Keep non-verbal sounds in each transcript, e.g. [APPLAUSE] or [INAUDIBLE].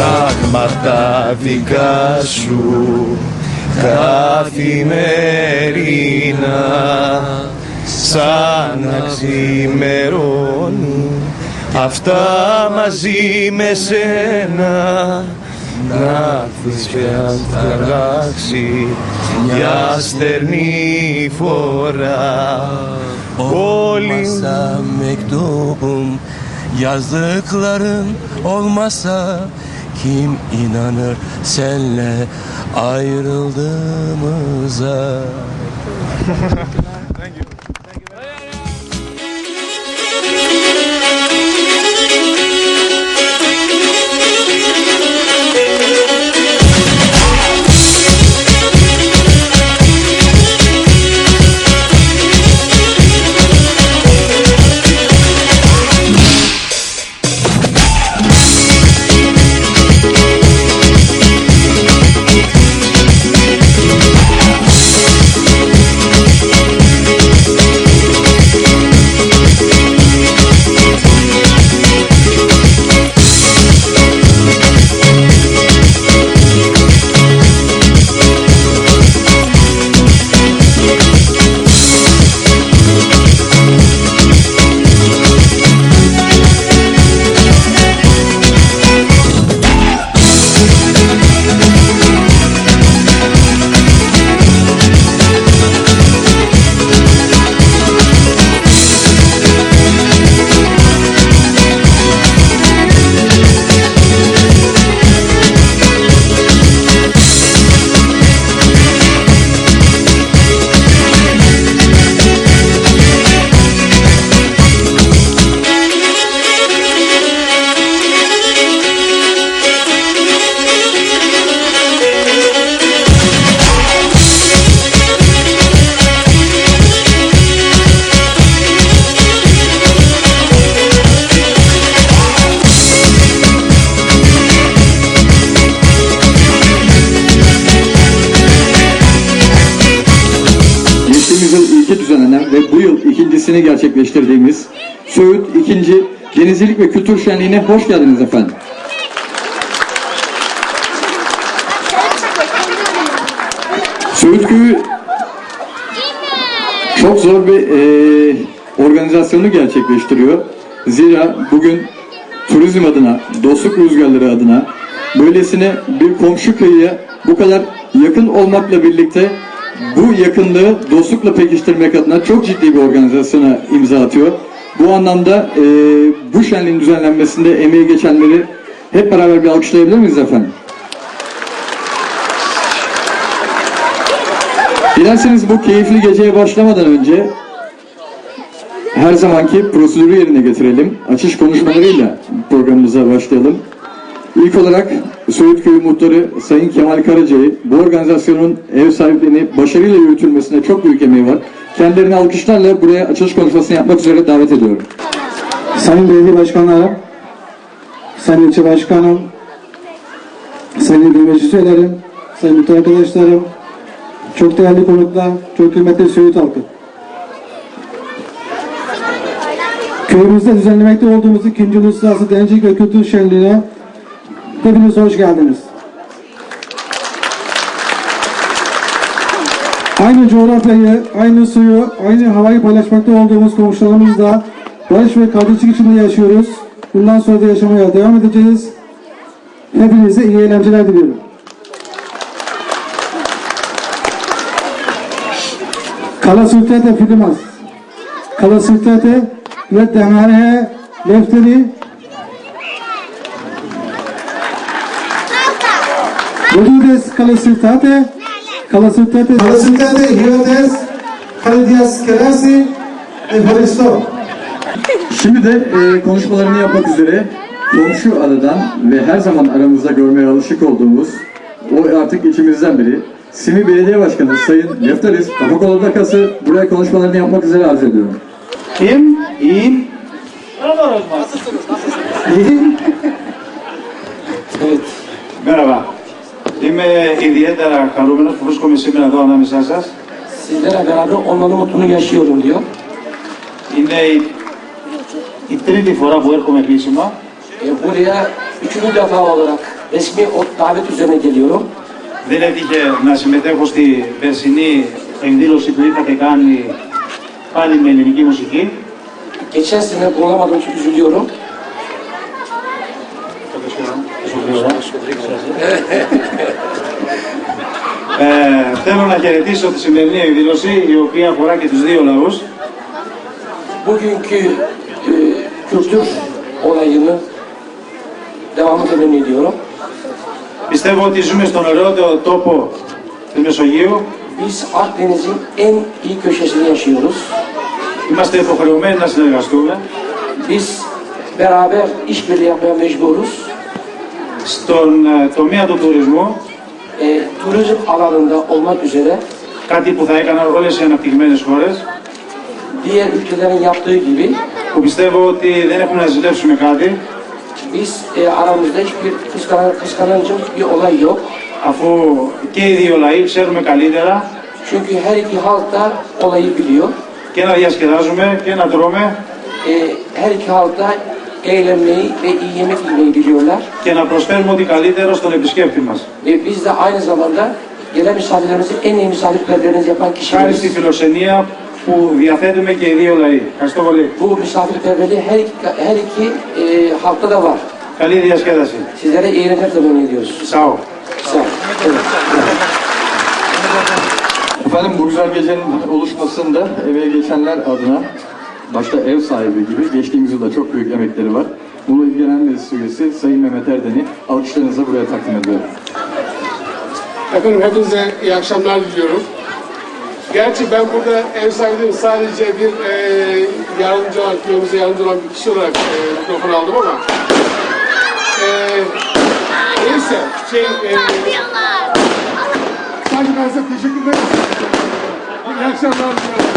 πράγματα δικά σου καθημερινά σαν να ξημερώνουν αυτά μαζί με σένα να έρθεις πια θα αλλάξει μια στερνή φορά Όλοι Olmasa mektubum Yazdıkların olmasa Kim inanır senle ayrıldığımıza [LAUGHS] ve bu yıl ikincisini gerçekleştirdiğimiz Söğüt 2. Denizcilik ve Kültür Şenliği'ne hoş geldiniz efendim. Söğüt Köyü çok zor bir e, organizasyonu gerçekleştiriyor. Zira bugün turizm adına, dostluk rüzgarları adına böylesine bir komşu kıyıya bu kadar yakın olmakla birlikte bu yakınlığı dostlukla pekiştirmek adına çok ciddi bir organizasyona imza atıyor. Bu anlamda e, bu şenliğin düzenlenmesinde emeği geçenleri hep beraber bir alkışlayabilir miyiz efendim? Dilerseniz bu keyifli geceye başlamadan önce her zamanki prosedürü yerine getirelim. Açış konuşmalarıyla programımıza başlayalım. İlk olarak Söğüt Köyü Muhtarı Sayın Kemal Karaca'yı bu organizasyonun ev sahipliğini başarıyla yürütülmesine çok büyük emeği var. Kendilerini alkışlarla buraya açılış konuşmasını yapmak üzere davet ediyorum. Sayın Belediye Başkanlarım, Sayın İlçe Başkanım, Sayın İl Meclis Sayın Muhtar Arkadaşlarım, çok değerli konuklar, çok kıymetli Söğüt halkı. Köyümüzde düzenlemekte olduğumuz ikinci Uluslararası Denizcilik ve Kültür Şenliği'ne hepiniz hoş geldiniz. Aynı coğrafyayı, aynı suyu, aynı havayı paylaşmakta olduğumuz komşularımızla barış ve kardeşlik içinde yaşıyoruz. Bundan sonra da yaşamaya devam edeceğiz. Hepinize iyi eğlenceler diliyorum. Kala Sultate Filimas. Kala Sultate ve Demare Lefteri Kala Sultate Kala Sultate Hiotes Kaldias Kerasi Evharisto Şimdi de e, konuşmalarını yapmak üzere komşu adadan ve her zaman aramızda görmeye alışık olduğumuz o artık içimizden biri Simi Belediye Başkanı Sayın Lefteris Papakola Dakası buraya konuşmalarını yapmak üzere arz ediyorum. İyiyim, iyiyim. İyiyim. Ιδιαίτερα χαρούμενος που βρίσκομαι σήμερα εδώ ανάμεσά σας. Sizlerle beraber olmanın mutluluğunu yaşıyorum diyor. Είναι η, η τρίτη φορά που έρχομαι επίσημα. E, buraya üçüncü defa olarak resmi o davet üzerine geliyorum. Δεν έτυχε να συμμετέχω στη περσινή εκδήλωση που είχατε κάνει πάλι με ελληνική μουσική. Geçen sene bulunamadığım için üzülüyorum. [LAUGHS] Ε, θέλω να χαιρετήσω τη σημερινή εκδήλωση, η οποία αφορά και τους δύο λαούς. Bugünkü e, kültür olayını devamlı temenni ediyorum. Πιστεύω ότι ζούμε στον ωραιότερο τόπο της Μεσογείου. Biz Akdeniz'in en iyi köşesinde yaşıyoruz. Είμαστε υποχρεωμένοι να συνεργαστούμε. Biz beraber işbirliği yapmaya mecburuz. Στον ε, τομέα του τουρισμού, Κάτι που θα έκαναν όλε οι αναπτυγμένε χώρες. Που πιστεύω ότι δεν έχουμε να ζητεύσουν κάτι. αφού και οι δύο λαοί ξέρουμε καλύτερα. Και να διασκεδάζουμε και να τρώμε. eğlenmeyi ve iyi yemek yemeyi biliyorlar. και να προσφέρουμε ό,τι καλύτερο στον επισκέπτη μας. Ve biz de aynı zamanda gelen misafirlerimizin en iyi misafirperverliğini yapan Χάρη στη kişileriz. φιλοξενία που διαθέτουμε και οι δύο λαοί. Ευχαριστώ πολύ. Bu misafirperverliği her iki, her iki e, halkta da var. Καλή διασκέδαση. Sizlere iyi eğlenceler temenni ediyoruz. Sağ ol. Sağ olun. Evet. Efendim bu güzel gecenin oluşmasında emeğe geçenler adına başta ev sahibi gibi geçtiğimiz yılda çok büyük emekleri var. Muğla İl Genel Meclis Üyesi Sayın Mehmet Erden'i alkışlarınızla buraya takdim ediyorum. Efendim hepinize iyi akşamlar diliyorum. Gerçi ben burada ev sahibiyim sadece bir e, yardımcı olarak, köyümüze yardımcı olan bir kişi olarak e, mikrofon aldım ama e, neyse şey e, sadece ben size teşekkür ederim. İyi akşamlar diliyorum.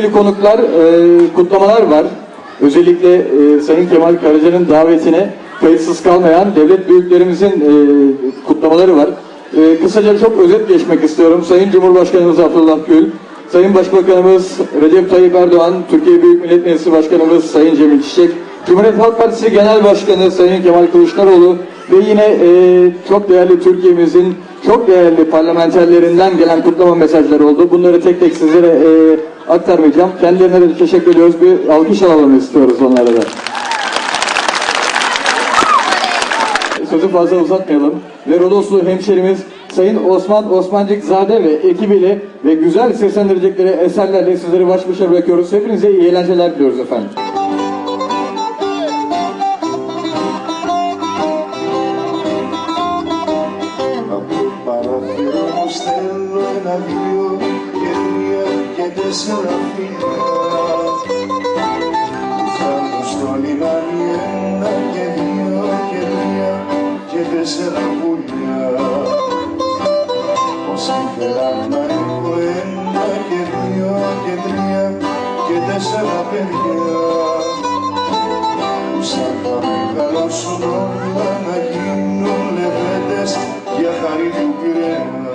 Sevgili konuklar, e, kutlamalar var. Özellikle e, Sayın Kemal Karaca'nın davetine kayıtsız kalmayan devlet büyüklerimizin e, kutlamaları var. E, kısaca çok özet geçmek istiyorum. Sayın Cumhurbaşkanımız Abdullah Gül, Sayın Başbakanımız Recep Tayyip Erdoğan, Türkiye Büyük Millet Meclisi Başkanımız Sayın Cemil Çiçek, Cumhuriyet Halk Partisi Genel Başkanı Sayın Kemal Kılıçdaroğlu ve yine e, çok değerli Türkiye'mizin çok değerli parlamenterlerinden gelen kutlama mesajları oldu. Bunları tek tek sizlere e, aktarmayacağım. Kendilerine de teşekkür ediyoruz. Bir alkış alalım istiyoruz onlara da. Sözü fazla uzatmayalım. Ve Rodoslu hemşerimiz Sayın Osman Osmancık Zade ve ekibiyle ve güzel seslendirecekleri eserlerle sizleri baş başa bırakıyoruz. Hepinize iyi eğlenceler diliyoruz efendim. όλα να γίνουν λεβέντες για χαρή του κρέας.